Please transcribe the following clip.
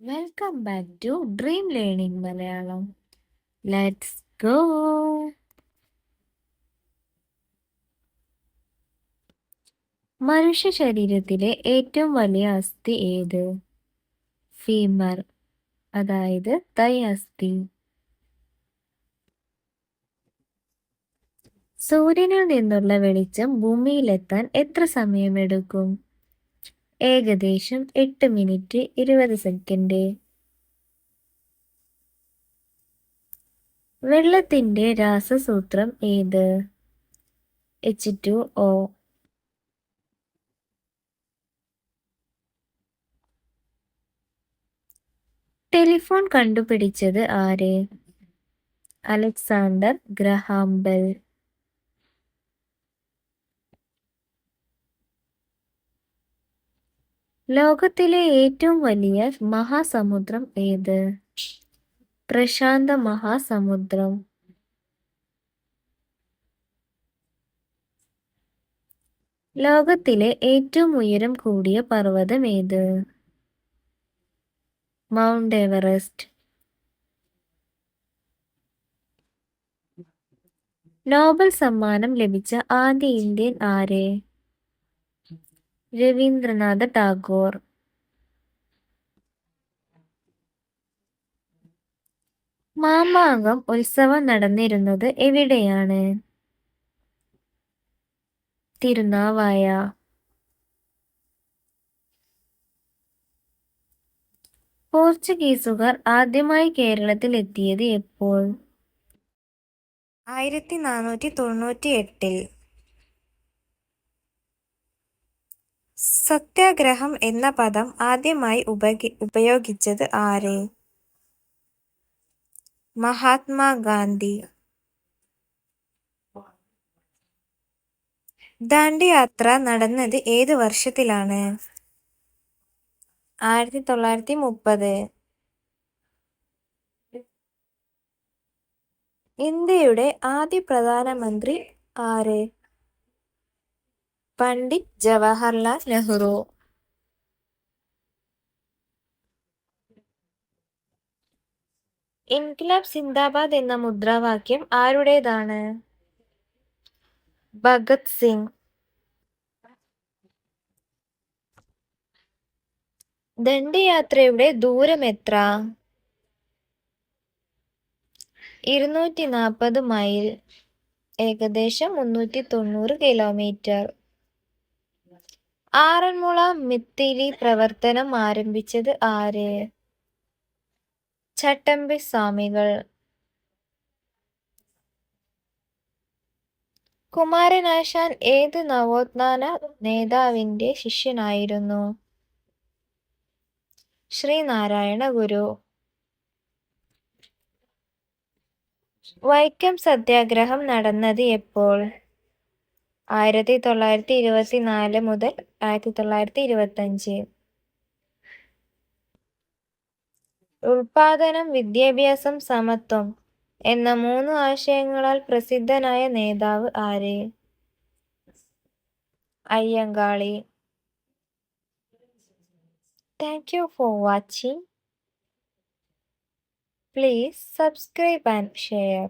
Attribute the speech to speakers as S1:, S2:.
S1: Welcome back to dream learning Malayalam let's go മനുഷ്യ ശരീരത്തിലെ ഏറ്റവും വലിയ അസ്ഥി ഏത്? ഫീമർ അതായത് തൈ അസ്ഥി. സൂര്യനിൽ നിന്നുള്ള വെളിച്ചം ഭൂമിയിലെത്താൻ എത്ര സമയമെടുക്കും? ഏകദേശം എട്ട് മിനിറ്റ് ഇരുപത് സെക്കൻഡ്. വെള്ളത്തിന്റെ രാസസൂത്രം ഏത്? എച്ച് ടു ഒ ടെലിഫോൺ കണ്ടുപിടിച്ചത് ആര്? Alexander Graham Bell. ലോകത്തിലെ ഏറ്റവും വലിയ മഹാസമുദ്രം ഏത്? പ്രശാന്ത മഹാസമുദ്രം. ലോകത്തിലെ ഏറ്റവും ഉയരം കൂടിയ പർവതം ഏത്? Mount Everest. നോബൽ സമ്മാനം ലഭിച്ച ആദ്യ ഇന്ത്യൻ ആര്? രവീന്ദ്രനാഥ ടാഗോർ. മാമാങ്കം ഉത്സവം നടന്നിരുന്നത് എവിടെയാണ്? തിരുനാവായ. പോർച്ചുഗീസുകാർ ആദ്യമായി കേരളത്തിൽ എത്തിയത് എപ്പോൾ? ആയിരത്തി നാനൂറ്റി തൊണ്ണൂറ്റി എട്ടിൽ സത്യാഗ്രഹം എന്ന പദം ആദ്യമായി ഉപയോഗിച്ചത് ആര്? മഹാത്മാഗാന്ധി. ദാണ്ഡിയാത്ര നടന്നത് ഏത് വർഷത്തിലാണ്? ആയിരത്തി തൊള്ളായിരത്തി മുപ്പത് ഇന്ത്യയുടെ ആദ്യ പ്രധാനമന്ത്രി ആര്? പണ്ഡിറ്റ് ജവഹർലാൽ നെഹ്റു. ഇൻക്ലബ് സിന്ദാബാദ് എന്ന മുദ്രാവാക്യം ആരുടേതാണ്? ഭഗത് സിംഗ്. ദണ്ഡിയാത്രയുടെ ദൂരം എത്ര? ഇരുന്നൂറ്റി നാൽപ്പത് മൈൽ. ഏകദേശം മുന്നൂറ്റി തൊണ്ണൂറ് കിലോമീറ്റർ ആറന്മുള മിത്തിരി പ്രവർത്തനം ആരംഭിച്ചത് ആര്? ചട്ടമ്പി സ്വാമികൾ. കുമാരനാശാൻ ഏത് നവോത്ഥാന നേതാവിന്റെ ശിഷ്യനായിരുന്നു? ശ്രീനാരായണ ഗുരു. വൈക്കം സത്യാഗ്രഹം നടന്നത് എപ്പോൾ? ആയിരത്തി തൊള്ളായിരത്തി ഇരുപത്തി നാല് മുതൽ ആയിരത്തി തൊള്ളായിരത്തി ഇരുപത്തി അഞ്ച് ഉൽപാദനം വിദ്യാഭ്യാസം സമത്വം എന്ന മൂന്ന് ആശയങ്ങളാൽ പ്രസിദ്ധനായ നേതാവ് ആര്? Ayyankali. Thank you for watching please subscribe and share